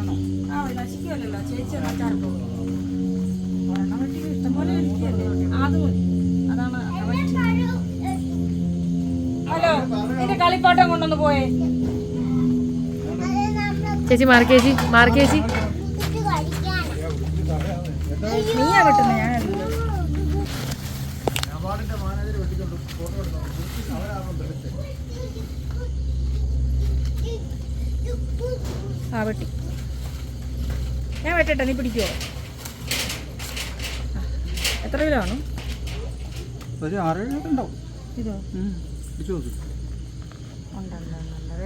വേണോ. ആ നശിക്കുമല്ലോ ചേച്ചി ഒന്ന് അച്ചാറിട്ടോളൂ ഒരെണ്ണം വെട്ടി ഇഷ്ടംപോലെ ഇരിക്കുകയല്ലേ? അത് മതി. അതാണ് അവൻ ഹലോ നിന്റെ കളിപ്പാട്ടം കൊണ്ടൊന്ന് പോയേ. ചേച്ചി മാർക്കേച്ചി മാർക്കേച്ചി നീയാ വെട്ടുന്നത് ഞാൻ ആ വെട്ടി. ഞാൻ വെട്ടട്ടെ നീ പിടിക്കുവോ? എത്ര കിലോ ആണ്? ഒരു ആറേഴ് ഉണ്ടാവും. ഇതോ? ഉണ്ടുണ്ടുണ്ട്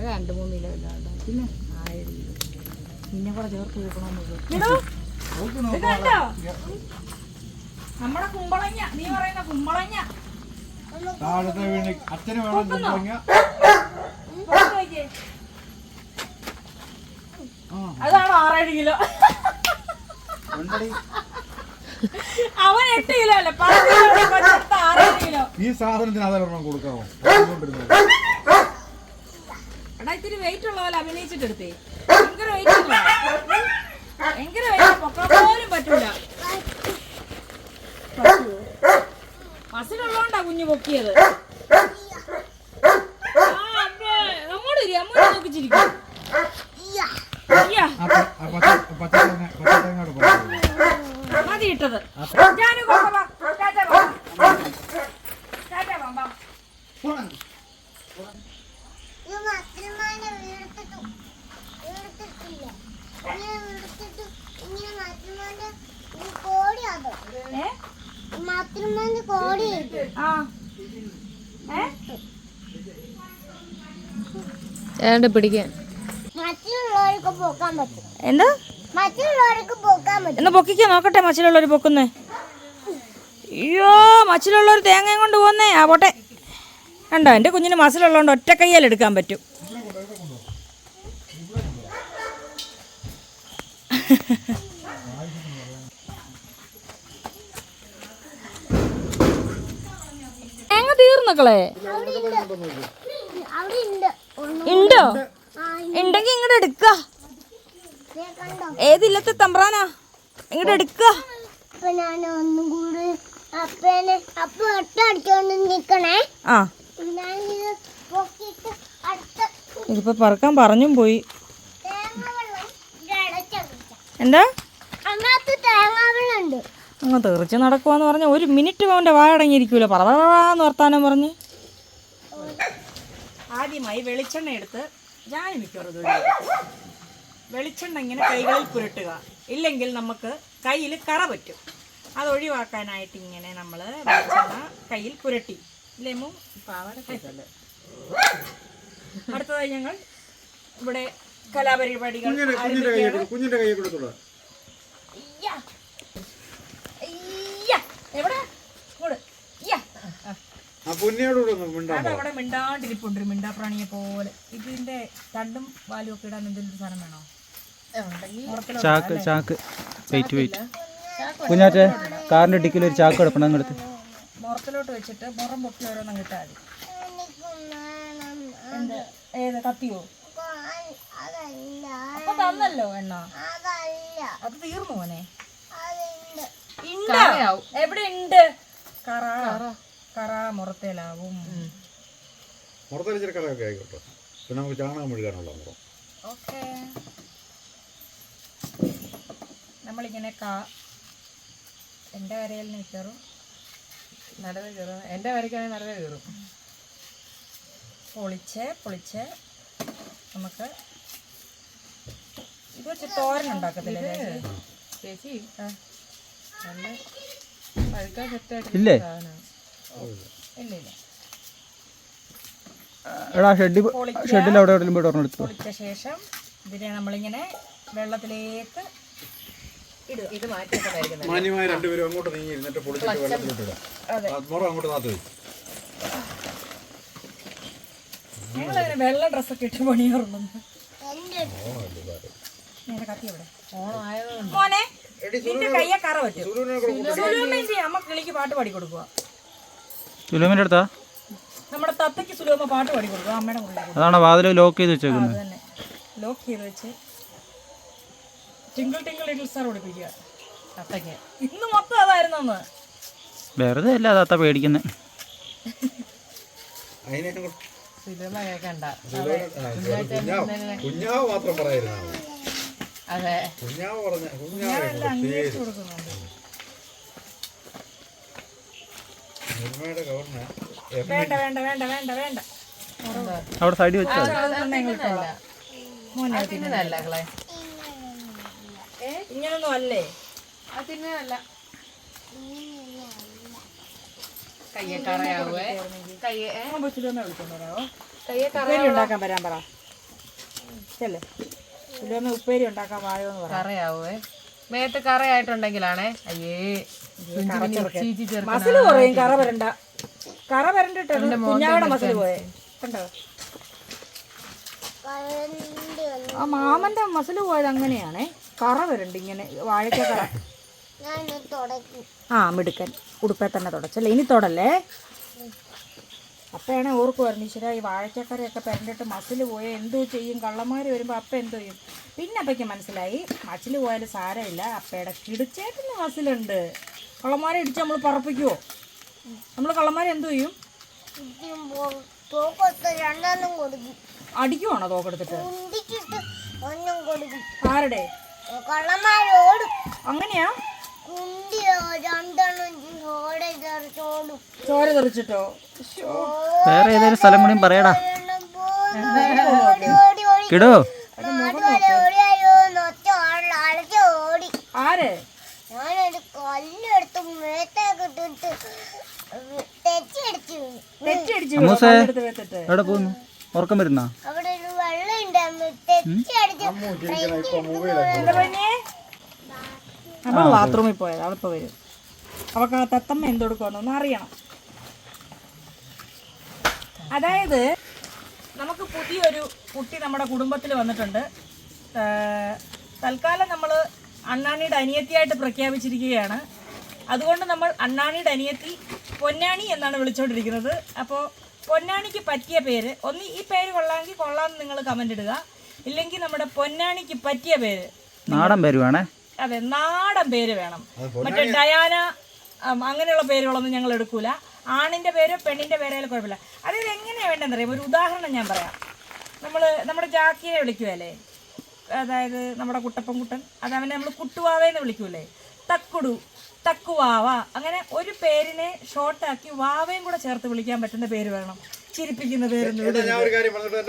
രണ്ട് മൂന്ന് കിലോ ഇല്ല പിന്നെ? ആയിരം കിലോ പിന്നെ കൂടെ ചേർത്ത് നമ്മുടെ കുമ്പളങ്ങ. നീ പറയുന്ന കുമ്പളങ്ങ. താഴത്തെ വീണ് അച്ഛന് വേണം കുമ്പളങ്ങ. അതാണ് ആറേഴ് കിലോ. അവൻ എട്ട് കിലോ അല്ല? പത്ത് കിലോ ഈ സാധനത്തിന് അതെല്ലാം കൊടുക്കാമോ എടാ ഇത്തിരി വെയിറ്റ് ഉള്ള പോലെ അഭിനയിച്ചിട്ട് എടുത്തേ. ഭയങ്കര വെയിറ്റ് ഉള്ള. ഭയങ്കര വെയിറ്റ് പൊക്കാൻ പോലും പറ്റൂല. മസിലുള്ളോണ്ടാ കുഞ്ഞു പൊക്കിയത് ആ, അമ്മേ, അങ്ങോട്ട് ഇരി, അങ്ങോട്ട് നോക്കി ചിരിക്കും. ഇയ്യാ, ആ പ- ആ പച്ച- പച്ചത്തേങ്ങ പച്ചത്തേങ്ങയോട് പറയാം മതി ഇട്ടത് ഞാനും കൊണ്ടുവാ. ടാറ്റ പോകാം. ടാറ്റ പോകാം. ഈ മത്തിമാനെ വീഴ്ത്തിട്ടു വീഴ്ത്തിട്ടില്ല ഇങ്ങനെ വീഴ്ത്തിട്ട് ഇങ്ങനെ മത്തിമാന്റെ ഈ കോടി അത് ഏ? കോടി ആ. ഏ? ഏതാണ്ട് പിടിക്കാൻ എന്താ? എന്നാ പൊക്കിക്കാൻ നോക്കട്ടെ മച്ചിലുള്ളവർ പൊക്കുന്നേ. അയ്യോ മച്ചിലുള്ളവർ തേങ്ങയും കൊണ്ട് പോന്നേ. ആ പോട്ടെ. കണ്ടോ എന്റെ കുഞ്ഞിന് മസിലുള്ളതുകൊണ്ട് ഒറ്റ കയ്യാൽ എടുക്കാൻ പറ്റും. തേങ്ങ തീർന്നക്കളെ ഉണ്ട്. ഉണ്ടെങ്കിൽ ഇങ്ങോട്ട് എടുക്ക. ഏതില്ലത്തെ തമ്പ്രാനാ? ഇങ്ങോട്ട് എടുക്ക. ആ. ഇതിപ്പോ പറക്കാൻ പറഞ്ഞും പോയി. എന്താ? അങ്ങ് തെറിച്ച് നടക്കുവാന്ന് പറഞ്ഞ ഒരു മിനിറ്റ് അവന്റെ വായടങ്ങിയിരിക്കൂല പറന്ന് വർത്താനം പറഞ്ഞ്. ആദ്യമായി വെളിച്ചെണ്ണ എടുത്ത് ഞാൻ മിക്കവാറും വെളിച്ചെണ്ണ ഇങ്ങനെ കൈകളിൽ പുരട്ടുക. ഇല്ലെങ്കിൽ നമുക്ക് കയ്യിൽ കറ പറ്റും. അത് ഒഴിവാക്കാനായിട്ട് ഇങ്ങനെ നമ്മൾ വെളിച്ചെണ്ണ കയ്യിൽ പുരട്ടി. ലെമു അടുത്തതായി ഞങ്ങൾ ഇവിടെ കലാപരിപാടികൾ കുഞ്ഞിന്റെ കുഞ്ഞിന്റെ കൈ. അതവിടെ മിണ്ടാണ്ടിരിപ്പുണ്ട് മിണ്ടാപ്രാണിയെ പോലെ. ഇതിന്റെ തണ്ടും വാലും ഒക്കെ ഇടാൻ എന്തെങ്കിലും സാധനം വേണോ? ചാക്ക് ചാക്ക്. വെയിറ്റ് വെയിറ്റ് കുഞ്ഞാറ്റെ കാറിന്റെ ഡിക്കിൽ ഒരു ചാക്ക് കിടപ്പണം അങ്ങനെ മുറത്തിലോട്ട് വെച്ചിട്ട് മുറം പൊട്ടി ഓരോന്നും കിട്ടാൽ മതി. ഏത്? കത്തിയോ? അതല്ല അപ്പൊ തന്നല്ലോ എണ്ണ. അതല്ല അത് തീർന്നു മോനെ. അതുണ്ട് ഉണ്ടോ എവിടെ ഉണ്ട് കറ. കറ. മുറത്തേലാവും. മുറത്തരിച്ചിരി കറയൊക്കെ ആയിക്കോട്ടെ. പിന്നെ നമുക്ക് ചാണകം മുഴുകാനുള്ള മുറം ഓക്കെ. നമ്മളിങ്ങനെ കാ എന്റെ വരയിൽ നിന്ന് കയറും. നടവ് കയറും. എന്റെ വരയ്ക്കാണെങ്കിൽ നടവ് കയറും. പൊളിച്ച് പൊളിച്ച് നമുക്ക് ഇത് വെച്ച് തോരൻ ഉണ്ടാക്കത്തില്ലേ ചേച്ചി? നല്ല പഴുക്കാൻ സെറ്റായിട്ട് ഇല്ല? ഇല്ല എടാ ഷെഡ് ഷെഡിൽ അവിടെ എവിടെയും പോയിട്ട് ഒരെണ്ണം എടുത്തു പൊളിച്ച ശേഷം ഇതിനെ നമ്മളിങ്ങനെ വെള്ളത്തിലേക്ക് ഇത് മാറ്റിയിട്ടുണ്ടായിരിക്കുന്നത് മാന്യമായ രണ്ടുപേരും അങ്ങോട്ട് നീങ്ങി ഇരുന്നിട്ട് പൊളിച്ചിട്ട് വെള്ളത്തിലിട്ട് ഇടാം അതെ. ആ മുറം അങ്ങോട്ട് വയ്ക്കും ഞങ്ങളങ്ങനെ വെള്ള ഡ്രസ്സൊക്കെ ഇട്ട് പണിയാറുള്ളൂ മോനെ നിന്റെ കയ്യെ കറ പറ്റും. സുലൂമേന്റെ അമ്മ കിളിക്ക് പാട്ട് പാടി കൊടുക്കുക അടുത്താ? നമ്മുടെ തത്തയ്ക്ക് സുലൂമ പാട്ട് പാടി കൊടുക്കുക അമ്മയുടെ അതാണ് വാതിൽ ലോക്ക് ചെയ്ത് വെച്ചേക്കുന്നത് ലോക്ക് ചെയ്ത് വെച്ച് ടിങ്കിൾ ടിങ്കിൾ ലിറ്റിൽ സ്റ്റാർ പഠിപ്പിക്കുക അത്തയ്ക്ക് ഇന്ന് മൊത്തം അതായിരുന്നു അന്ന്. വെറുതെ അല്ല താത്ത പേടിക്കുന്നത് സിനിമ കേൾക്കണ്ട. കുഞ്ഞാവ് മാത്രം പറയായിരുന്നു. അതെ. കുഞ്ഞാവ് പറഞ്ഞ കുഞ്ഞാവ് പേര് കൊടുക്കുന്നുണ്ട്. നിർമ്മയുടെ ഗവർണർ വേണ്ട വേണ്ട വേണ്ട വേണ്ട വേണ്ട. അവിടെ സൈഡിൽ വെച്ചാൽ മോനെ കളെ ഇങ്ങനൊന്നും അല്ലേ? അത് തിന്നുന്നതല്ല കയ്യെ കറയാവേ കയ്യെ ഏ? സുലുവമ്മ വിളിച്ചോണ്ട് ഉപ്പേരി ഉണ്ടാക്കാൻ വരാൻ പറ. അല്ലേ ഉപ്പേരി ഉണ്ടാക്കാൻ എന്ന് കറയാവേ. മേത്ത് കറയായിട്ടുണ്ടെങ്കിലാണേ. അയ്യേ. മസിൽ കുറയും കറ വരണ്ട. കറ വരണ്ടിട്ടുണ്ട് കുഞ്ഞാവിടെ മസിൽ പോയെ. കണ്ടോ? ആ മാമന്റെ മസിൽ പോയത് അങ്ങനെയാണേ. കറ വരണ്ട് ഇങ്ങനെ വാഴക്ക കറ. ആ മിടുക്കൻ. ഉടുപ്പേ തന്നെ തുടച്ചല്ലേ? ഇനി തൊടല്ലേ? അപ്പയാണ് ഓർക്കുമായിരുന്നു ഈശ്വര ഈ വാഴച്ചക്കറിയൊക്കെ പെരണ്ടിട്ട് മസിൽ പോയ എന്തോ ചെയ്യും? കള്ളന്മാർ വരുമ്പോൾ അപ്പ എന്തോ ചെയ്യും? പിന്നെ അപ്പയ്ക്ക് മനസ്സിലായി മസിൽ പോയാലും സാരമില്ല. അപ്പയുടെ കിടിച്ചേട്ടിന് മസിലുണ്ട് കള്ളന്മാരെ ഇടിച്ച് നമ്മൾ പറപ്പിക്കുവോ? നമ്മൾ കള്ളന്മാരെ എന്തോ ചെയ്യും? അടിക്കുവാണോ തോക്കെടുത്തിട്ട്? കുണ്ടിച്ചിട്ട് ഒന്നും കൊടുക്കും. ആരുടെ? കള്ളന്മാരോടും. അങ്ങനെയാ? ചോര തെറിച്ചിട്ടോ? വേറെ ഏതെങ്കിലും സ്ഥലം കൂടി പറയടാ. കിടോ. ആര്? ഞാനൊരു കല്ലെടുത്ത് മേത്തേക്ക് ഇട്ടിട്ട് പോകുന്നു ഉറക്കം വരുന്ന? നമ്മൾ ബാത്റൂമിൽ പോയത് അവളിപ്പോ വരും. അവൾക്ക് ആ തത്തമ്മ എന്തെടുക്കുമെന്നൊന്ന് അറിയണം. അതായത് നമുക്ക് പുതിയൊരു കുട്ടി നമ്മുടെ കുടുംബത്തിൽ വന്നിട്ടുണ്ട്. തൽക്കാലം നമ്മൾ അണ്ണാണിയുടെ അനിയത്തിയായിട്ട് പ്രഖ്യാപിച്ചിരിക്കുകയാണ്. അതുകൊണ്ട് നമ്മൾ അണ്ണാണിയുടെ അനിയത്തി പൊന്നാണി എന്നാണ് വിളിച്ചുകൊണ്ടിരിക്കുന്നത് അപ്പോൾ പൊന്നാണിക്ക് പറ്റിയ പേര്. ഒന്ന് ഈ പേര് കൊള്ളാമെങ്കിൽ കൊള്ളാമെന്ന് നിങ്ങൾ കമന്റ് ഇടുക. ഇല്ലെങ്കിൽ നമ്മുടെ പൊന്നാണിക്ക് പറ്റിയ പേര്. നാടൻ പേര് വേണേ? അതെ നാടൻ പേര് വേണം. മറ്റേ ഡയാന അങ്ങനെയുള്ള പേരുകളൊന്നും ഞങ്ങൾ എടുക്കൂല. ആണിന്റെ പേരോ പെണ്ണിന്റെ പേരായാലും കുഴപ്പമില്ല. അതായത് എങ്ങനെയാ വേണ്ടെന്ന് അറിയാം ഒരു ഉദാഹരണം ഞാൻ പറയാം. നമ്മൾ നമ്മുടെ ജാക്കിയെ വിളിക്കുവല്ലേ? അതായത് നമ്മുടെ കുട്ടപ്പൻ കുട്ടൻ. അത് അവനെ നമ്മൾ കുട്ടുവാവേന്ന് വിളിക്കൂലേ തക്കുടു തക്കുവാവ. അങ്ങനെ ഒരു പേരിനെ ഷോർട്ടാക്കി വാവയും കൂടെ ചേർത്ത് വിളിക്കാൻ പറ്റുന്ന പേര് വേണം. ചിരിപ്പിക്കുന്ന പേര്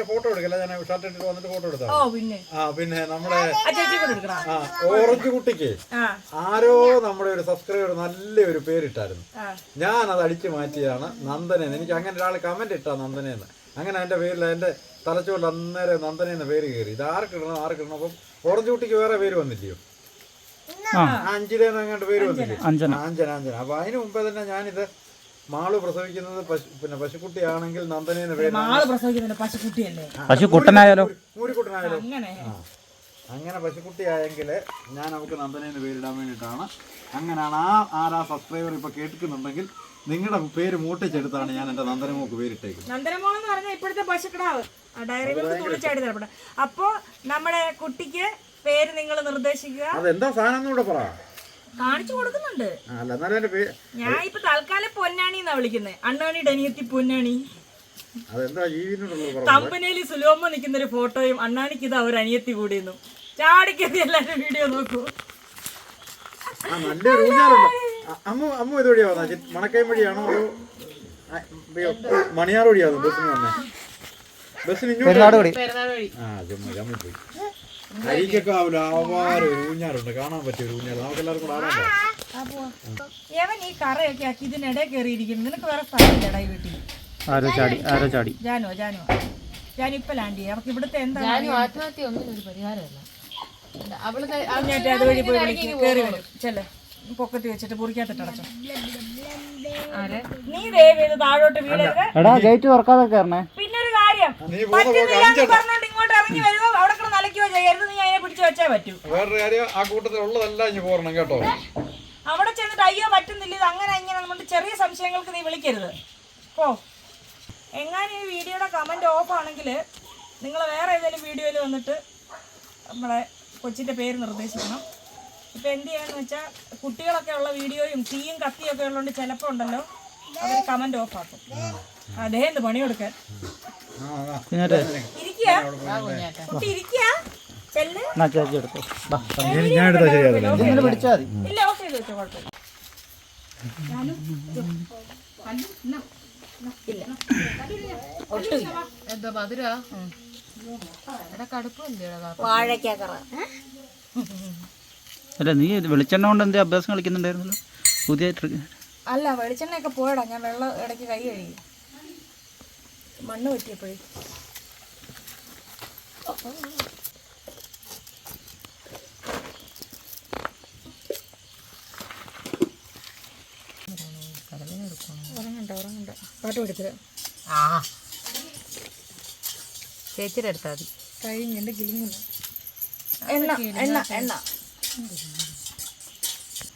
ഫോട്ടോ എടുക്കല്ല? ഞാൻ ഷർട്ട് ഇട്ടിട്ട് വന്നിട്ട് ഫോട്ടോ എടുത്താ ഓ പിന്നെ. ആ പിന്നെ നമ്മുടെ ഓറഞ്ച് കുട്ടിക്ക് ആരോ നമ്മുടെ ഒരു സബ്സ്ക്രൈബർ നല്ലൊരു പേരിട്ടായിരുന്നു. ഞാൻ അത് അടിച്ചു മാറ്റിയതാണ് നന്ദനെന്ന്. എനിക്ക് അങ്ങനെ ഒരാൾ കമന്റ് ഇട്ടാ നന്ദനെന്ന്. അങ്ങനെ എന്റെ പേരിൽ എന്റെ തലച്ചോറിൽ അന്നേരം നന്ദന എന്ന പേര് കയറി. ഇത് ആർക്കിടണം ആർക്കിടണം അപ്പം ഓറഞ്ച് കുട്ടിക്ക് വേറെ പേര് വന്നില്ലയോ? അഞ്ചിലേന്ന് അങ്ങോട്ട് പേര് അഞ്ജന. അഞ്ജന. അഞ്ചന അഞ്ചന അപ്പൊ അതിന് മുമ്പേ തന്നെ ഞാനിത് മാൾ പ്രസവിക്കുന്നത് പശു പിന്നെ പശുക്കുട്ടിയാണെങ്കിൽ നന്ദന എന്ന പേര് മാൾ പ്രസവിക്കുന്നുണ്ട് പശുക്കുട്ടിയല്ലേ? മൂരിക്കുട്ടനായാലോ അങ്ങനെ. ആ. അങ്ങനെ പശുക്കുട്ടിയായെങ്കിൽ ഞാൻ നമുക്ക് നന്ദനേന് പേരിടാൻ വേണ്ടിയിട്ടാണ്. അങ്ങനെയാണ് ആ ആരാ സബ്സ്ക്രൈബർ ഇപ്പോൾ കേൾക്കുന്നുണ്ടെങ്കിൽ നിങ്ങളുടെ പേര് മൂട്ടിച്ചെടുത്താണ് ഞാൻ എന്റെ നന്ദനമോക്ക് പേരിട്ടേക്കുന്നത്. നന്ദനമോൾ എന്ന് പറഞ്ഞാൽ ഇപ്പോഴത്തെ പശുക്കിടാവ്. ആ ഡയറി മിൽക്ക് തുള്ളിച്ചാടി തരപ്പെട്ട അപ്പോൾ നമ്മുടെ കുട്ടിക്ക് പേര് നിങ്ങൾ നിർദ്ദേശിക്കുക. അതെന്താ സാധനം പറ. കാണിച്ചു കൊടുക്കുന്നുണ്ട്. അല്ല എന്നാലും പേര് ഞാൻ ഇപ്പൊ തൽക്കാലം പൊന്നാണി എന്നാ വിളിക്കുന്നത് അണ്ണാണി ഡനിയത്തി പൊന്നാണി. അതെന്താ ജീവിനോടുള്ളത് പറ തമ്പനേലി സുലോമ നിൽക്കുന്ന ഒരു ഫോട്ടോയും അണ്ണാണിക്ക് ഇതാ ഒരു അനിയത്തി കൂടിയെന്നു. ചാടിക്കത്തി എല്ലാരും വീഡിയോ നോക്കൂ. ആ നല്ലൊരു അമ്മ അമ്മ ഇത് വഴിയാ വന്നാ? മണക്കയം വഴിയാണോ അതോ? മണിയാർ വഴിയാണോ ബസ്സിന് വന്നേ? ബസ്സിന് ഇങ്ങോട്ട് ആ പോയി. അരിക്കൊക്കെ ആവില്ല ആവാരം ഒരു ഊഞ്ഞാറുണ്ട് കാണാൻ പറ്റിയ ഒരു ഊഞ്ഞാറ് നമുക്ക് എല്ലാവർക്കും കൂടെ ആടാൻ പോ. യവൻ ഈ കറയൊക്കെ ആക്കി ഇതിനിടെ കയറിയിരിക്കുന്നു നിനക്ക് വേറെ സ്ഥലമില്ലടാ ഈ വീട്ടിൽ. ആരോ ചാടി ആരോ ചാടി. ജാനോ ജാനോ ജാനു ഇപ്പൊ ലാൻഡ് ചെയ്യാം. അവർക്ക് ഇവിടുത്തെ എന്താ ആത്മഹത്യ ഒന്നും ഒരു പരിഹാരമല്ല അവൾ അതുവഴി പോയി വിളിക്കും. കയറി വരും. ചെല്ല്. പൊക്കത്തി വെച്ചിട്ട് മുറിക്കാത്തിട്ട് അടച്ചോ. ആരെ? നീ ദയവ് ചെയ്ത് താഴോട്ട് വീടരുത് എടാ ഗേറ്റ് തുറക്കാതെ കയറണേ പിന്നെ ഒരു കാര്യം പറ്റുന്നില്ല പറഞ്ഞോണ്ട് ഇങ്ങോട്ട് ഇറങ്ങി വരുമ്പോ അവിടെ കിടന്ന് അലക്കുകയോ ചെയ്യരുത് നീ അതിനെ പിടിച്ചു വെച്ചേ പറ്റൂ. വേറൊരു കാര്യം ആ കൂട്ടത്തിൽ ഉള്ളതെല്ലാം ഇനി പോരണം കേട്ടോ. അവിടെ ചെന്നിട്ട് അയ്യോ പറ്റുന്നില്ല ഇത് അങ്ങനെ ഇങ്ങനെ നമ്മുടെ ചെറിയ സംശയങ്ങൾക്ക് നീ വിളിക്കരുത്. ഓ എങ്ങാനും ഈ വീഡിയോയുടെ കമന്റ് ഓഫ് ആണെങ്കിൽ നിങ്ങൾ വേറെ ഏതെങ്കിലും വീഡിയോയിൽ വന്നിട്ട് നമ്മളെ കൊച്ചിന്റെ പേര് നിർദ്ദേശിക്കണം. ഇപ്പം എന്ത് ചെയ്യാന്ന് വെച്ചാൽ കുട്ടികളൊക്കെ ഉള്ള വീഡിയോയും തീയും കത്തിയും ഒക്കെ ഉള്ളതുകൊണ്ട് ചിലപ്പോൾ ഉണ്ടല്ലോ അവർ കമന്റ് ഓഫ് ആക്കും. അതേ എന്ത് പണിയെടുക്കാൻ. കുഞ്ഞാറ്റെ എന്നാ ചേച്ചി എടുത്തോ. ഞാൻ എടുത്താൽ ശരിയാവില്ല പിടിച്ചാൽ മതി. അല്ലു, നീ വെളിച്ചെണ്ണ കൊണ്ട് എന്തേ അഭ്യാസം കളിക്കുന്നുണ്ടായിരുന്നല്ലോ? പുതിയ അല്ല വെളിച്ചെണ്ണയൊക്കെ പോയടാ. ഞാൻ വെള്ളം ഇടയ്ക്ക് കൈ കഴുകി. മണ്ണ് പറ്റിയപ്പോഴേ ഉറങ്ങണ്ട ഉറങ്ങണ്ട. പാട്ട് പഠിച്ചത് ആ. ചേച്ചിയുടെ അടുത്താ മതി. കഴിഞ്ഞ് എന്റെ കിളിങ്ങുന്നു എണ്ണ എണ്ണ എണ്ണ.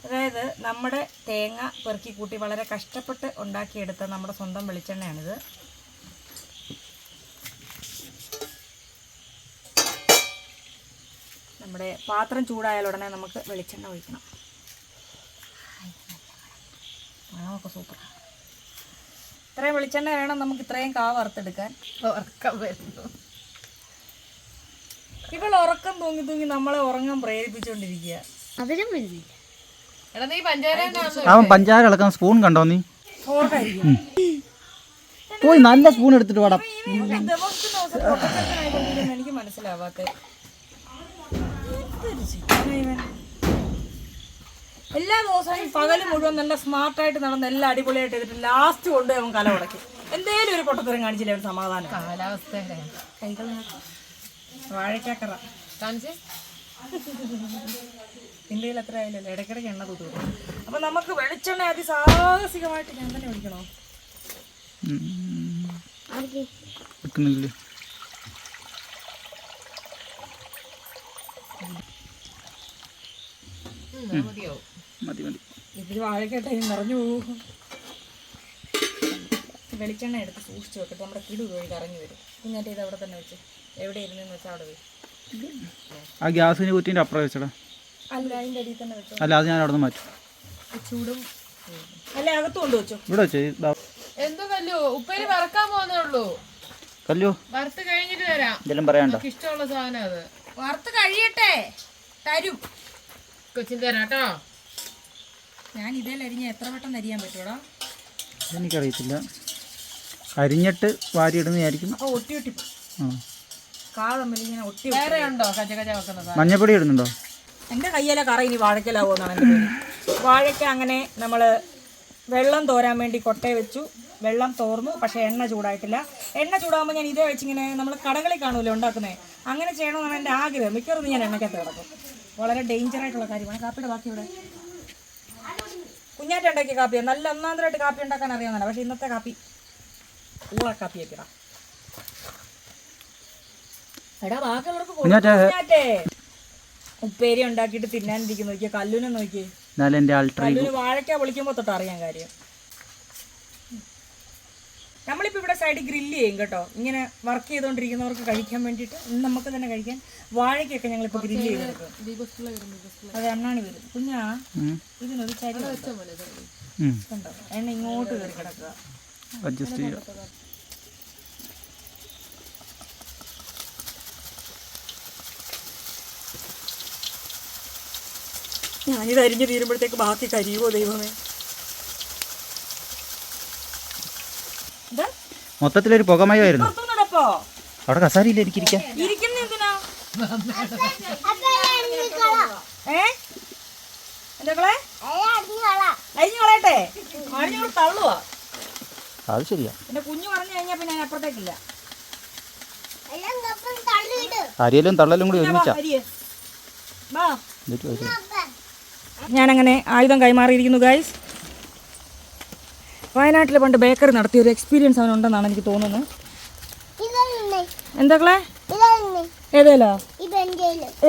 അതായത് നമ്മുടെ തേങ്ങ പെറുക്കി കൂട്ടി വളരെ കഷ്ടപ്പെട്ട് ഉണ്ടാക്കിയെടുത്ത നമ്മുടെ സ്വന്തം വെളിച്ചെണ്ണയാണിത്. നമ്മുടെ പാത്രം ചൂടായാൽ ഉടനെ നമുക്ക് വെളിച്ചെണ്ണ ഒഴിക്കണം. മണമൊക്കെ സൂപ്പർ ഇത്രയും വെളിച്ചെണ്ണ വേണം നമുക്ക് ഇത്രയും കാ വറുത്തെടുക്കാൻ. ഉറക്കം വരുന്നു. ഇവൾ ഉറക്കം തൂങ്ങി തൂങ്ങി നമ്മളെ ഉറങ്ങാൻ പ്രേരിപ്പിച്ചോണ്ടിരിക്കുക അതിലും വരുന്നില്ല. എടാ നീ പഞ്ചാര അവൻ പഞ്ചാര ഇളക്കാൻ സ്പൂൺ കണ്ടോ നീ? പോയി നല്ല സ്പൂൺ എടുത്തിട്ട് വാടാ. എനിക്ക് മനസ്സിലാവാത്ത? എല്ലാ ദിവസവും ഈ പകൽ മുഴുവൻ നല്ല സ്മാർട്ടായിട്ട് നടന്ന് എല്ലാം അടിപൊളിയായിട്ട് ചെയ്തിട്ട് ലാസ്റ്റ് കൊണ്ട് അവൻ കല ഉടക്കി എന്തേലും ഒരു പൊട്ടത്തരം കാണിച്ചില്ല ഒരു സമാധാനം? കാലാവസ്ഥയുടെ. കൈകൾ വാഴക്കാക്കറ കാണിച്ചേ. ഇന്ത്യയിൽ അത്ര ആയില്ലല്ലോ? ഇടയ്ക്കിടയ്ക്ക് എണ്ണ തൂത്തു അപ്പൊ നമുക്ക് വെളിച്ചെണ്ണ അതിസാഹസികമായിട്ട് ഞാൻ തന്നെ ഒഴിക്കണോ? മതി മതി. ഇതിൽ വാഴക്കട്ടെ നിറഞ്ഞു പോകും. വെളിച്ചെണ്ണ എടുത്ത് സൂക്ഷിച്ച് വെക്കട്ടെ. നമ്മുടെ കിടു പോയി കറങ്ങി വരും. കുഞ്ഞാറ്റ ഇത് അവിടെ തന്നെ വെച്ച്. എവിടെ ഇരുന്നെന്ന് വെച്ചാൽ അവിടെ വരും ആ ഗ്യാസിന് കുറ്റിന്റെ അപ്പുറം വെച്ചടാ. അല്ല അതിന്റെ അടിയിൽ തന്നെ വെച്ചോ. അല്ല അത് ഞാൻ അവിടെ നിന്ന് മാറ്റും ചൂടും. അല്ല അകത്ത് കൊണ്ട് വെച്ചോ. ഇവിടെ വെച്ചോ എന്തോ കല്ലു? ഉപ്പേരി വറക്കാൻ പോകുന്നേ ഉള്ളൂ. കല്ലോ. വറുത്ത് കഴിഞ്ഞിട്ട് തരാം ഇതെല്ലാം പറയാണ്ടോ ഇഷ്ടമുള്ള സാധനം അത്. വറുത്ത് കഴിയട്ടെ. തരും. കൊച്ചിൻ തരാം കേട്ടോ. ഞാൻ ഇതേ അരിഞ്ഞ എത്ര വട്ടം അരിയാൻ പറ്റൂടാ എനിക്കറിയത്തില്ല. അരിഞ്ഞിട്ട് വാരിയിടുന്നതായിരിക്കും അപ്പോൾ ഒട്ടി ഒട്ടി കാ തമ്മിൽ ഇങ്ങനെ വേറെ ഉണ്ടോ? മഞ്ഞപ്പൊടി ഇടുന്നുണ്ടോ? എന്റെ കയ്യിലെ കറ ഇനി പേര് വാഴയ്ക്ക അങ്ങനെ നമ്മൾ വെള്ളം തോരാൻ വേണ്ടി കൊട്ടയെ വെച്ചു. വെള്ളം തോർന്നു പക്ഷേ എണ്ണ ചൂടായിട്ടില്ല. എണ്ണ ചൂടാകുമ്പോൾ ഞാൻ ഇതേ വെച്ചിങ്ങനെ നമ്മൾ കടകളിൽ കാണുമല്ലോ ഉണ്ടാക്കുന്നത് അങ്ങനെ ചെയ്യണമെന്നാണ് എന്റെ ആഗ്രഹം. മിക്കവാറും ഞാൻ എണ്ണയ്ക്കകത്ത് കിടക്കും. വളരെ ഡേഞ്ചർ ആയിട്ടുള്ള കാര്യമാണ്. കാപ്പിയുടെ ബാക്കി ഇവിടെ. കുഞ്ഞാറ്റ ഉണ്ടാക്കിയ കാപ്പിയാണ് നല്ല ഒന്നാന്തരമായിട്ട് കാപ്പി ഉണ്ടാക്കാൻ അറിയാമെന്നല്ല പക്ഷേ ഇന്നത്തെ കാപ്പി ഊള കാപ്പിയൊക്കെ എടാ ബാക്കിയുള്ളവർക്ക് കുഞ്ഞാറ്റേ. ഉപ്പേരി ഉണ്ടാക്കിയിട്ട് തിന്നാനിരിക്കുന്നു. നോക്കിയ കല്ലുനെ നോക്കിയേ. കല്ലുന് വാഴയ്ക്ക പൊളിക്കുമ്പോൾ തൊട്ട് അറിയാൻ കാര്യം. നമ്മളിപ്പോൾ ഇവിടെ സൈഡിൽ ഗ്രില്ല് ചെയ്യും കേട്ടോ. ഇങ്ങനെ വർക്ക് ചെയ്തുകൊണ്ടിരിക്കുന്നവർക്ക് കഴിക്കാൻ വേണ്ടിയിട്ട് ഇന്ന് നമുക്ക് തന്നെ കഴിക്കാൻ വാഴയ്ക്കൊക്കെ ഞങ്ങളിപ്പോൾ ഗ്രില്ല് ചെയ്തെടുക്കും അത് എണ്ണാണ് വരും. കുഞ്ഞാ ഇതിനൊരു ചരി കണ്ടോ? എണ്ണ ഇങ്ങോട്ട് കയറി കിടക്കുക. അഡ്ജസ്റ്റ് ഞാനിത് അരിഞ്ഞ് തീരുമ്പോഴത്തേക്ക് ബാക്കി കരിയുമോ ദൈവമേ എന്താ മൊത്തത്തിലൊരു പുകമയമായിരുന്നു. അവിടെ കസാരയില്ല എനിക്കിരിക്കാം ഇരിക്കുന്ന എന്തിനാ? അപ്പൊ അരിഞ്ഞിക്കളാ ഏ? എന്തൊക്കെ അരിഞ്ഞിക്കളാ അരിഞ്ഞു കളയട്ടെ അരിഞ്ഞു തള്ളുവാ. അത് ശരിയാ. പിന്നെ കുഞ്ഞു പറഞ്ഞു കഴിഞ്ഞാൽ പിന്നെ അപ്പുറത്തേക്കില്ല. എല്ലാം കപ്പം തള്ളിയിട് അരിയലും തള്ളലും കൂടി ഒരുമിച്ചാ. ഞാനങ്ങനെ ആയുധം കൈമാറിയിരിക്കുന്നു ഗൈസ് വയനാട്ടിൽ പണ്ട് ബേക്കറി നടത്തിയ ഒരു എക്സ്പീരിയൻസ് അവനുണ്ടെന്നാണ് എനിക്ക് തോന്നുന്നത്. ഇതല്ലേ എന്തൊക്കെ ഇതല്ലേ ഏതേലോ?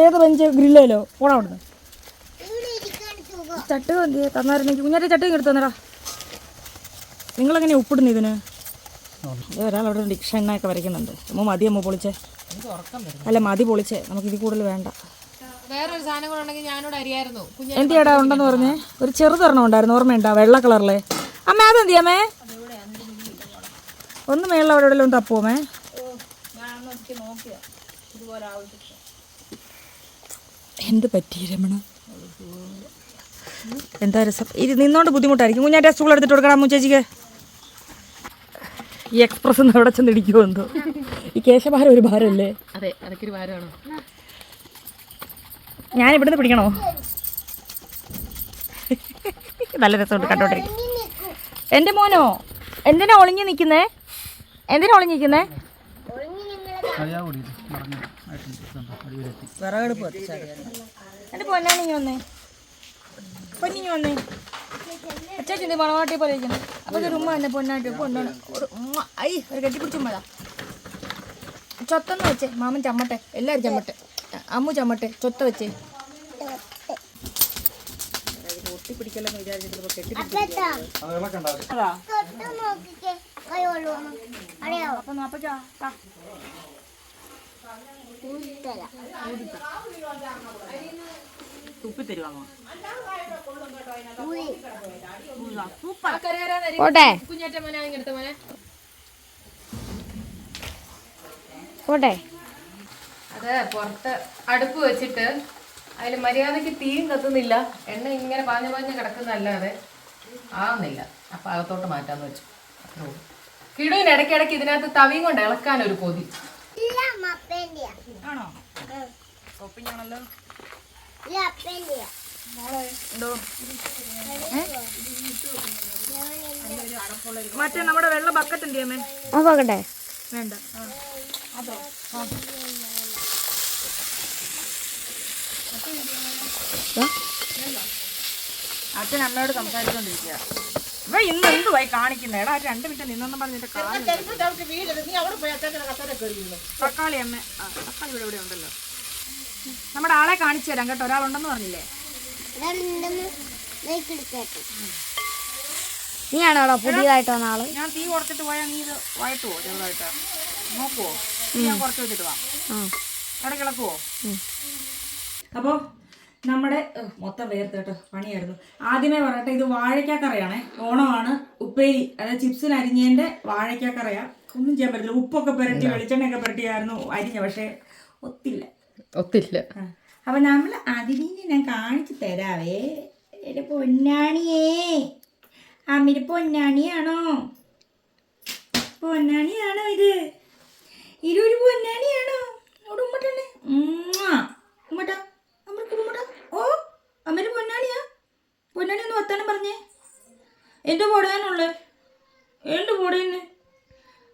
ഏത് ബെഞ്ച്? ഗ്രില്ലേലോ? പോടാ അവിടുന്ന്. ചട്ട് തന്നായിരുന്നെങ്കിൽ കുഞ്ഞാറ്റ ചട്ടി എടുത്തു തന്നടാ. നിങ്ങളെങ്ങനെ ഉപ്പിടുന്നു ഇതിന്? ഒരാൾ അവിടെ ഡിക്ഷ എണ്ണയൊക്കെ വരയ്ക്കുന്നുണ്ട്. അമ്മ മതി അമ്മ പൊളിച്ചേ. അല്ല മതി പൊളിച്ചേ. നമുക്ക് ഇത് കൂടുതൽ വേണ്ട. വേറൊരു സാധനം കൂടെ ഉണ്ടെങ്കിൽ ഞാനോട് അറിയായിരുന്നു കുഞ്ഞ എന്തിയാടാ ഉണ്ടെന്ന് പറഞ്ഞേ? ഒരു ചെറുതൊരെണ്ണം ഉണ്ടായിരുന്നു. ഓർമ്മയുണ്ടോ? വെള്ള കളറിലെ. അമ്മ അതെന്തിയമ്മേ ഒന്ന് മേളിൽ അവിടെ എവിടെ തപ്പുമേ എന്ത് പറ്റി രമണ? എന്താ രസം? ഇത് നിന്നോണ്ട് ബുദ്ധിമുട്ടായിരിക്കും. കുഞ്ഞാറ്റെ സ്റ്റൂൾ എടുത്തിട്ട് കൊടുക്കണം ചേച്ചിക്ക് ഈ എക്സ്പ്രസ് ഒന്ന് അവിടെ ചെന്ന് ഇടിക്കുമോ എന്തോ? ഈ കേശഭാരം ഒരു ഭാരമല്ലേ? അതെ അതൊക്കെ ഭാരമാണോ. ഞാൻ ഇവിടുന്ന് പിടിക്കണോ? നല്ല രസമുണ്ട് കണ്ടോണ്ടിരിക്കും. എന്റെ മോനോ? എന്തിനാ ഒളിഞ്ഞു നിൽക്കുന്നേ എന്തിനാ ഒളിഞ്ഞു നിൽക്കുന്നേ എന്റെ പൊന്നാണിങ്ങി വന്നേ. പൊന്നിങ്ങി വന്നേ. അച്ചാച്ചി നീ മണവാട്ടിയെ പോലെ ഇരിക്കുന്നു. അപ്പോൾ ഒരു ഉമ്മ എന്നെ പൊന്നാട്ടി. കൊണ്ടാണ് ഒരു ഐ ഒരു കെട്ടിപ്പിടിച്ചുമ്മതാ ചൊത്തന്ന് വെച്ചേ. മാമൻ ചമ്മട്ടെ. എല്ലാരും ചമ്മട്ടെ. അമ്മു ചമ്മട്ടെ. ചൊത്ത വെച്ചേ പൊട്ടിപ്പിടിക്കല്ലെന്ന് വിചാരിച്ചിട്ട് കെട്ടി അപ്പത്താ അത് ഇളക്കണ്ടാവും തൊട്ട് നോക്കിക്കേ കൈ കൊള്ളുവണം അറിയാവോ അപ്പം അപ്പച്ചാ വിചാരിച്ചിട്ട് ഊത്തല തുപ്പി തരുവാങ്ങോ ഊരി പോട്ടെ. കുഞ്ഞാറ്റ മോനെ ഇങ്ങനത്തെ മോനെ. പോട്ടെ. അത് പുറത്ത് അടുപ്പ് വെച്ചിട്ട് അതിൽ മര്യാദയ്ക്ക് തീയും കത്തുന്നില്ല. എണ്ണ ഇങ്ങനെ പാഞ്ഞ പാഞ്ഞ് കിടക്കുന്നതല്ലാതെ ആവുന്നില്ല. അപ്പൊ അകത്തോട്ട് മാറ്റാന്ന് വെച്ചു. അത്രേ ഉള്ളൂ. കിടുവിന് ഇടയ്ക്കിടയ്ക്ക് ഇതിനകത്ത് തവിയും കൊണ്ട് ഇളക്കാൻ ഒരു കൊതി. ആണോ? ഉണ്ടോ മറ്റേ നമ്മുടെ വെള്ള ബക്കറ്റ് ഉണ്ട് വേണ്ട. അതോ? അച്ഛൻ അമ്മയോട് സംസാരിച്ചോണ്ടിരിക്കുക ഇവ ഇന്ന് എന്തുവായി കാണിക്കുന്നേ? എടാ രണ്ട് മിനിറ്റ് നിന്നെന്ന് പറഞ്ഞിട്ട് കാര്യം തക്കാളി അമ്മ തക്കാളി ഇവിടെ ഇവിടെ ഉണ്ടല്ലോ. നമ്മുടെ ആളെ കാണിച്ചു തരാം കേട്ടോ. ഒരാളുണ്ടെന്ന് പറഞ്ഞില്ലേ? നീ ആണോ നീയാണോടോ പുതിയതായിട്ട് വന്ന ആൾ? ഞാൻ തീ കുറച്ചിട്ട് പോയാൽ നീ ഇത് വഴട്ടുവോ ചെറുതായിട്ട്? നോക്കുവോ? ഞാൻ കുറച്ച് വെച്ചിട്ട് വാ. ഇടയ്ക്ക് ഇളക്കുവോ അപ്പോൾ നമ്മുടെ മൊത്തം വേർത്ത് കേട്ടോ പണിയായിരുന്നു. ആദ്യമേ പറയട്ടെ ഇത് വാഴയ്ക്കാക്കറിയാണേ. ഓണമാണ് ഉപ്പേരി അതായത് ചിപ്സിൽ അരിഞ്ഞതിന്റെ വാഴയ്ക്കാക്കറിയാ. ഒന്നും ചെയ്യാൻ പറ്റില്ല ഉപ്പൊക്കെ പുരട്ടി വെളിച്ചെണ്ണയൊക്കെ പുരട്ടിയായിരുന്നു അരിഞ്ഞ പക്ഷേ ഒത്തില്ല. ഒത്തില്ല. അപ്പൊ നമ്മൾ അതിനെ ഞാൻ കാണിച്ചു തരാവേ. എന്റെ പൊന്നാണിയേ. അമിര് പൊന്നാണിയാണോ? പൊന്നാണിയാണോ ഇത്? ഇതൊരു പൊന്നാണിയാണോ? അവിടെ ഉമ്മട്ടന്നെ. ഉമ്മട്ട അമ്മയ്ക്ക് ഉമ്മട്ട ഓ അമ്മയുടെ പൊന്നാണിയാ പൊന്നാണി ഒന്ന് വർത്താനം പറഞ്ഞേ. എന്റെ പൊടയാനുള്ളേ എന്റെ പൊടയെന്ന്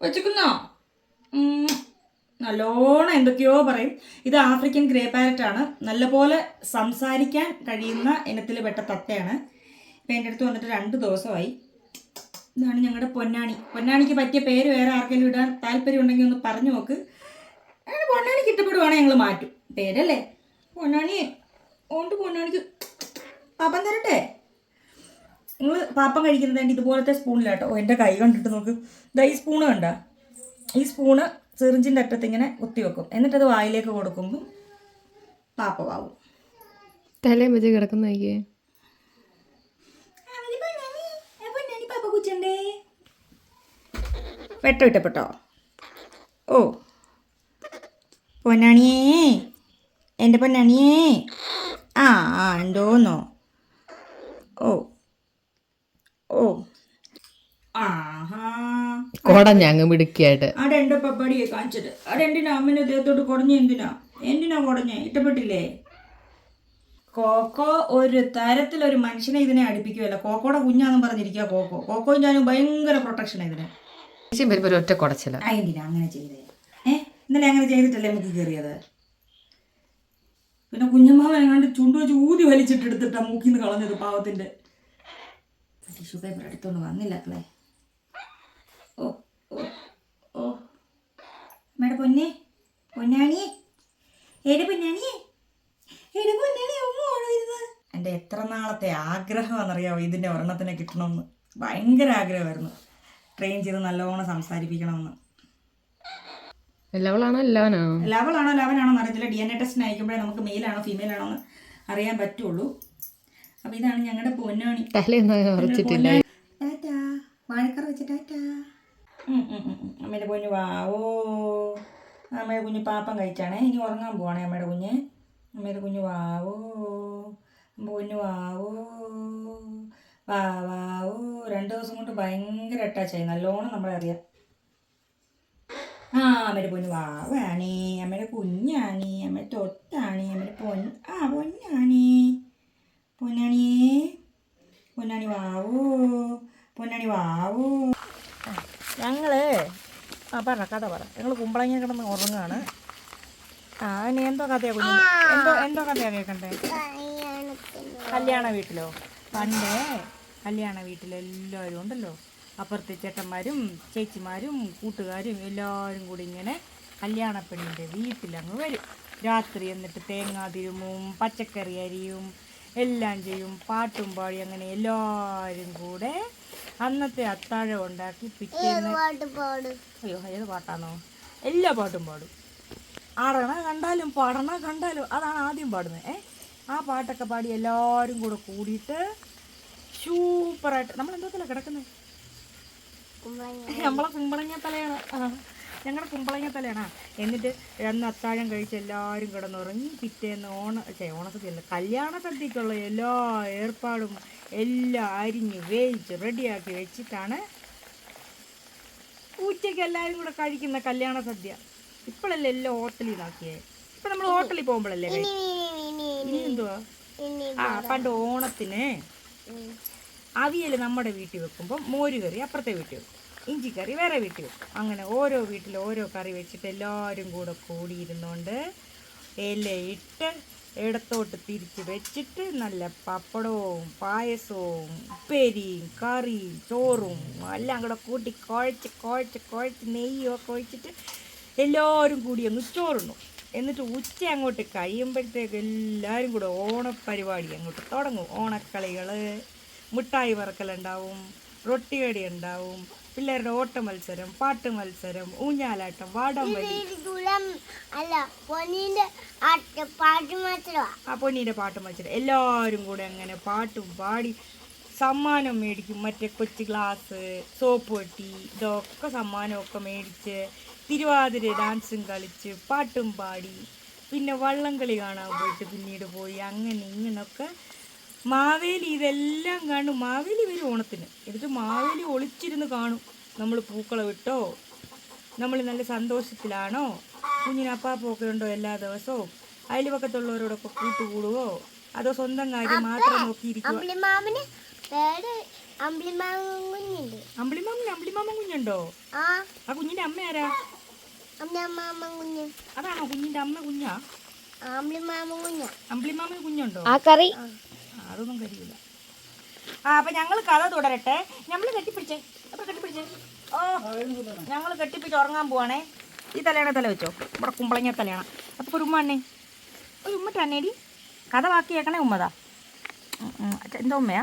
വെച്ചിക്കുന്നോ. നല്ലോണം എന്തൊക്കെയോ പറയും. ഇത് ആഫ്രിക്കൻ ഗ്രേ പാരറ്റാണ് നല്ലപോലെ സംസാരിക്കാൻ കഴിയുന്ന ഇനത്തിൽ പെട്ട തത്തയാണ്. ഇപ്പം എന്റെ അടുത്ത് വന്നിട്ട് രണ്ട് ദിവസമായി. ഇതാണ് ഞങ്ങളുടെ പൊന്നാണി. പൊന്നാണിക്ക് പറ്റിയ പേര് വേറെ ആർക്കെങ്കിലും ഇടാൻ താല്പര്യം ഉണ്ടെങ്കിൽ ഒന്ന് പറഞ്ഞു നോക്ക്. അങ്ങനെ പൊന്നാണിക്ക് ഇഷ്ടപ്പെടുവാണെങ്കിൽ ഞങ്ങൾ മാറ്റും. പേരല്ലേ? പൊന്നാണി. ഓണ്ട് പൊന്നാണിക്ക് പാപ്പം തരട്ടെ നിങ്ങൾ പാപ്പം കഴിക്കുന്നത് വേണ്ടി ഇതുപോലത്തെ സ്പൂണിലാട്ടോ എന്റെ കൈ കണ്ടിട്ട് നോക്ക്. ഇതാ ഈ സ്പൂണ് കണ്ട? ഈ സ്പൂണ് സിറിഞ്ചിന്റെ അറ്റത്ത് ഇങ്ങനെ കുത്തി വെക്കും. എന്നിട്ടത് വായിലേക്ക് കൊടുക്കുമ്പോൾ പാപ്പമാവും. തലയും വെച്ച് കിടക്കുന്ന വെട്ട ഓ. പൊന്നാണിയേ എന്റെ പൊന്നാണിയേ. ആ ആ എന്തോന്നോ. ഓ. ഓ. ആഹാ. കുടഞ്ഞ അങ്ങ് മിടുക്കിയായിട്ട്. അവിടെ എന്റെ പപ്പാടിയെ കാണിച്ചിട്ട്. അവിടെ എന്തിനാ അമ്മനെ ദേഹത്തോട്ട് കുടഞ്ഞ എന്തിനാ? എന്തിനാ കൊടഞ്ഞ? ഇഷ്ടപ്പെട്ടില്ലേ? കോക്കോ ഒരു തരത്തിൽ ഒരു മനുഷ്യനെ ഇതിനെ അടുപ്പിക്കുമല്ലോ കോക്കോടെ കുഞ്ഞാന്നും പറഞ്ഞിരിക്കുക കോക്കോ. കോക്കോ ഞാനും ഭയങ്കര പ്രൊട്ടക്ഷൻ ഇതിന്. വരുമ്പോൾ ഒറ്റ കുടച്ചില്ല ആ എന്തിനാ അങ്ങനെ ചെയ്തേ? ഏ? ഇന്നലെ അങ്ങനെ ചെയ്തിട്ടല്ലേ നമുക്ക് കയറിയത്? പിന്നെ കുഞ്ഞമ്മാവൻ എങ്ങാണ്ട് ചുണ്ടു വെച്ച് ഊതി വലിച്ചിട്ട് എടുത്തിട്ടാ മൂക്കിൽ കളഞ്ഞത് പാവത്തിന്റെ. ടിഷ്യൂ പേപ്പർ എടുത്തോണ്ട് വന്നില്ല ക്ലേ ഓ ഓ ഓ. അമ്മയുടെ പൊന്നെ പൊന്നാണി ഏത് പൊന്നാണി ഏത് പൊന്നാണി അമ്മയാണോ ഇരുന്നത് എന്റെ എത്ര നാളത്തെ ആഗ്രഹമാണെന്നറിയാമോ ഇതിന്റെ ഒരെണ്ണത്തിനെ കിട്ടണമെന്ന്. ഭയങ്കര ആഗ്രഹമായിരുന്നു. ട്രെയിൻ ചെയ്ത് നല്ലോണം സംസാരിപ്പിക്കണമെന്ന്. എല്ലാവളാണോ എല്ലാവനാണോ ലവളാണോ ലവനാണോ എന്നറിയത്തില്ല. ഡി എൻ എ ടെസ്റ്റിന് അയക്കുമ്പോഴേ നമുക്ക് മെയിലാണോ ഫീമെയിൽ ആണോ എന്ന് അറിയാൻ പറ്റുള്ളൂ. അപ്പോൾ ഇതാണ് ഞങ്ങളുടെ പൊന്നാണി. ഉറച്ചിട്ടില്ല. ടാറ്റാ. വാഴക്കറ വെച്ച് ടാറ്റാ. അമ്മയുടെ കുഞ്ഞ് വാവോ അമ്മയുടെ കുഞ്ഞ് പാപ്പം കഴിച്ചാണേ. ഇനി ഉറങ്ങാൻ പോവാണേ അമ്മയുടെ കുഞ്ഞ്. അമ്മയുടെ കുഞ്ഞ് വാവോ അമ്മ കുഞ്ഞ് വാവോ വാ വാവോ രണ്ട് ദിവസം കൊണ്ട് ഭയങ്കര അറ്റാച്ചായി. നല്ലോണം നമ്മളറിയാം ആ അമ്മയുടെ പൊന്ന് വാവാണേ. അമ്മയുടെ കുഞ്ഞാണി. അമ്മയുടെ തൊട്ടാണി. അമ്മയുടെ പൊന്ന് ആ പൊന്നാണി. പൊന്നാണിയേ പൊന്നാണി വാവൂ. പൊന്നാണി വാവൂ. ഞങ്ങൾ ആ പറ കഥ പറ. ഞങ്ങൾ കുമ്പളങ്ങ കിടന്ന് ഉറങ്ങാണ്. ആ ഇനി എന്തോ കഥയാ കുഞ്ഞു? എന്തോ എന്തോ കഥയാ കേൾക്കണ്ടേ കല്യാണ വീട്ടിലോ? പണ്ട് കല്യാണ വീട്ടിലെല്ലാവരും ഉണ്ടല്ലോ. അപ്പുറത്തെ ചേട്ടന്മാരും ചേച്ചിമാരും കൂട്ടുകാരും എല്ലാവരും കൂടി ഇങ്ങനെ കല്യാണ പെണ്ണിന്റെ വീട്ടിലങ്ങ് വരും. രാത്രി എന്നിട്ട് തേങ്ങാ തിരുമും പച്ചക്കറി അരിയും എല്ലാം ചെയ്യും പാട്ടും പാടി അങ്ങനെ എല്ലാവരും കൂടെ അന്നത്തെ അത്താഴം ഉണ്ടാക്കി പിറ്റേന്ന് അയ്യോ ഏത് പാട്ടാണോ? എല്ലാ പാട്ടും പാടും. ആടണ കണ്ടാലും പാടണ കണ്ടാലും അതാണ് ആദ്യം പാടുന്നത് ഏ? ആ പാട്ടൊക്കെ പാടി എല്ലാവരും കൂടെ കൂടിയിട്ട് സൂപ്പറായിട്ട് നമ്മൾ എന്തോത്തിലാണ് കിടക്കുന്നത് നമ്മളെ കുമ്പളങ്ങ തലയാണ്. ആ. ഞങ്ങളുടെ കുമ്പളങ്ങ തലയാണ് എന്നിട്ട് അന്ന് അത്താഴം കഴിച്ച് എല്ലാവരും കിടന്നുറങ്ങി പിറ്റേന്ന് ഓണ ചേ ഓണസദ്യയല്ല കല്യാണ സദ്യക്കുള്ള എല്ലാ ഏർപ്പാടും എല്ലാം അരിഞ്ഞ് വേവിച്ച് റെഡിയാക്കി വെച്ചിട്ടാണ് ഉച്ചയ്ക്ക് എല്ലാവരും കൂടെ കഴിക്കുന്ന കല്യാണ സദ്യ. ഇപ്പോഴല്ലേ എല്ലാം ഹോട്ടലിൽ നിന്നാക്കിയേ ഇപ്പൊ നമ്മൾ ഹോട്ടലിൽ പോകുമ്പോഴല്ലേ ഇനി എന്തുവാ? ആ പണ്ട് ഓണത്തിന് അവിയൽ നമ്മുടെ വീട്ടിൽ വെക്കുമ്പോൾ മോര് കറി അപ്പുറത്തെ വീട്ടിൽ വെക്കും. ഇഞ്ചിക്കറി വേറെ വീട്ടിൽ വെക്കും. അങ്ങനെ ഓരോ വീട്ടിൽ ഓരോ കറി വെച്ചിട്ട് എല്ലാവരും കൂടെ കൂടിയിരുന്നുകൊണ്ട് ഇലയിട്ട് ഇടത്തോട്ട് തിരിച്ച് വെച്ചിട്ട് നല്ല പപ്പടവും പായസവും ഉപ്പേരിയും കറിയും ചോറും എല്ലാം കൂടെ കൂട്ടി കുഴച്ച് കുഴച്ച് കുഴച്ച് നെയ്യോ ഒക്കെ ഒഴിച്ചിട്ട് എല്ലാവരും കൂടി അങ്ങ് ചോറുണ്ണും എന്നിട്ട് ഉച്ച അങ്ങോട്ട് കഴിയുമ്പോഴത്തേക്ക് എല്ലാവരും കൂടെ ഓണപ്പരിപാടി അങ്ങോട്ട് തുടങ്ങും. ഓണക്കളികൾ മിഠായി വറക്കലുണ്ടാവും റൊട്ടികടി ഉണ്ടാവും പിള്ളേരുടെ ഓട്ട മത്സരം പാട്ട് മത്സരം ഊഞ്ഞാലാട്ടം വാടംവലി പൊന്നിന്റെ ആ പൊന്നീന്റെ പാട്ട് മത്സരം. എല്ലാവരും കൂടെ അങ്ങനെ പാട്ടും പാടി സമ്മാനം മേടിക്കും. മറ്റേ കൊച്ചു ഗ്ലാസ് സോപ്പ് പൊട്ടി ഇതൊക്കെ സമ്മാനമൊക്കെ മേടിച്ച് തിരുവാതിര ഡാൻസും കളിച്ച് പാട്ടും പാടി. പിന്നെ വള്ളംകളി കാണാൻ പോയിട്ട് പിന്നീട് പോയി. അങ്ങനെ ഇങ്ങനൊക്കെ മാവേലി ഇതെല്ലാം കാണും. മാവേലി വരും ഓണത്തിന്. എന്നിട്ട് മാവേലി ഒളിച്ചിരുന്ന് കാണും. നമ്മൾ പൂക്കളെ വിട്ടോ? നമ്മൾ നല്ല സന്തോഷത്തിലാണോ? കുഞ്ഞിന് അപ്പാപ്പൊക്കെ ഉണ്ടോ എല്ലാ ദിവസവും? അയൽവക്കത്തുള്ളവരോടൊക്കെ കൂട്ടുകൂടുവോ? അതോ സ്വന്തം കാര്യം മാത്രം നോക്കിയിരിക്കും അമ്പിളിമാമന് അമ്പിളിമാമൻ കുഞ്ഞുണ്ട്. ആ. ആ കുഞ്ഞിന്റെ അമ്മ ആരാ? അതാണോ കുഞ്ഞിന്റെ അമ്മ കുഞ്ഞാ? അമ്പിളിമാമൻ കുഞ്ഞ്. അമ്പിളിമാമൻ കുഞ്ഞുണ്ടോ? ആ കറി. അതൊന്നും കഴിയില്ല ആ അപ്പൊ ഞങ്ങൾ കഥ തുടരട്ടെ. നമ്മൾ കെട്ടിപ്പിടിച്ചേ. അപ്പൊ കെട്ടിപ്പിടിച്ചേ. ഓ ഞങ്ങൾ കെട്ടിപ്പിടിച്ച് ഉറങ്ങാൻ പോവാണേ. ഈ തലയാണ തല വെച്ചോ. ഇവിടെ കുമ്പളങ്ങ തലയാണ്. അപ്പൊ ഒരു ഉമ്മ അണ്ണേ ഒരു ഉമ്മ തന്നേടി കഥ ബാക്കി കേൾക്കണേ ഉമ്മതാ. എന്താ ഉമ്മയാ?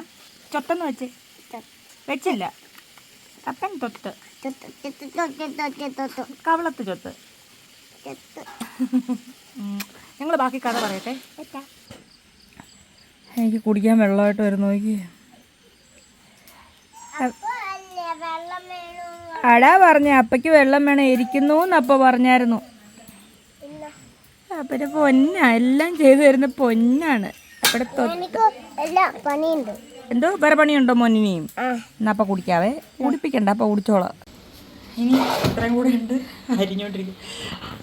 ചൊത്തെന്ന് വെച്ചേ. വെച്ചില്ല. അപ്പൻ തൊത്ത് കവളത്ത് ചൊത്ത്. ഞങ്ങൾ ബാക്കി കഥ പറയട്ടെ. എനിക്ക് കുടിക്കാൻ വെള്ളമായിട്ട് വരുന്നു നോക്കി. അല്ലേ വെള്ളം വേണോ അടാ പറഞ്ഞ അപ്പയ്ക്ക് വെള്ളം വേണം ഇരിക്കുന്നു എന്നപ്പ പറഞ്ഞായിരുന്നു. അപ്പൊ അപ്പന്റെ പൊന്നാ എല്ലാം ചെയ്തു തരുന്ന പൊന്നാണ്. അവിടെ എന്തോ വേറെ പണിയുണ്ടോ മൊന്നിനെയും എന്നാ എന്നപ്പ കുടിക്കാവേ. കുടിപ്പിക്കണ്ട അപ്പ കുടിച്ചോളാം. ഇനി ഇത്രയും കൂടെ ഉണ്ട്. അരിഞ്ഞോണ്ടിരിക്കും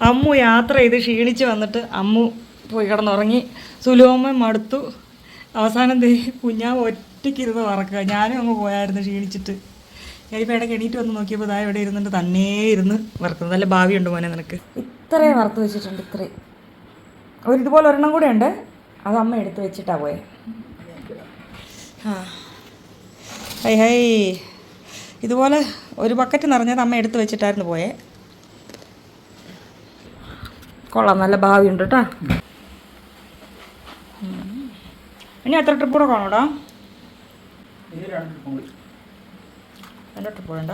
അമ്മു യാത്ര ചെയ്ത് ക്ഷീണിച്ച് വന്നിട്ട് അമ്മു പോയി കിടന്നുറങ്ങി. സുലോമ മടുത്തു. അവസാനം ദേ കുഞ്ഞാവ് ഒറ്റയ്ക്കിരുന്ന് വറക്കുക ഞാനും അങ്ങ് പോയായിരുന്നു ക്ഷീണിച്ചിട്ട്. ഞാനിപ്പോൾ ഇടയ്ക്ക് എണീറ്റ് വന്ന് നോക്കിയപ്പോൾ ഇതാ ഇവിടെ ഇരുന്നിട്ട് തന്നെ ഇരുന്ന് വറക്കുന്നത് നല്ല ഭാവിയുണ്ട് മോനെ നിനക്ക്. ഇത്രയും വറുത്ത് വെച്ചിട്ടുണ്ട് ഇത്രയും. ഒരു ഇതുപോലെ ഒരെണ്ണം കൂടെ ഉണ്ട്. അത് അമ്മ എടുത്ത് വെച്ചിട്ടാ പോയെ. ആ. ഹൈ ഹൈ. ഇതുപോലെ ഒരു ബക്കറ്റ് നിറഞ്ഞത് അമ്മ എടുത്ത് വെച്ചിട്ടായിരുന്നു പോയേ. കൊള്ളാം. നല്ല ഭാവിയുണ്ട് കേട്ടോ. ഇനി എത്ര ട്രിപ്പ് കൂടെ കാണൂടാ രണ്ട് ട്രിപ്പ് വേണ്ട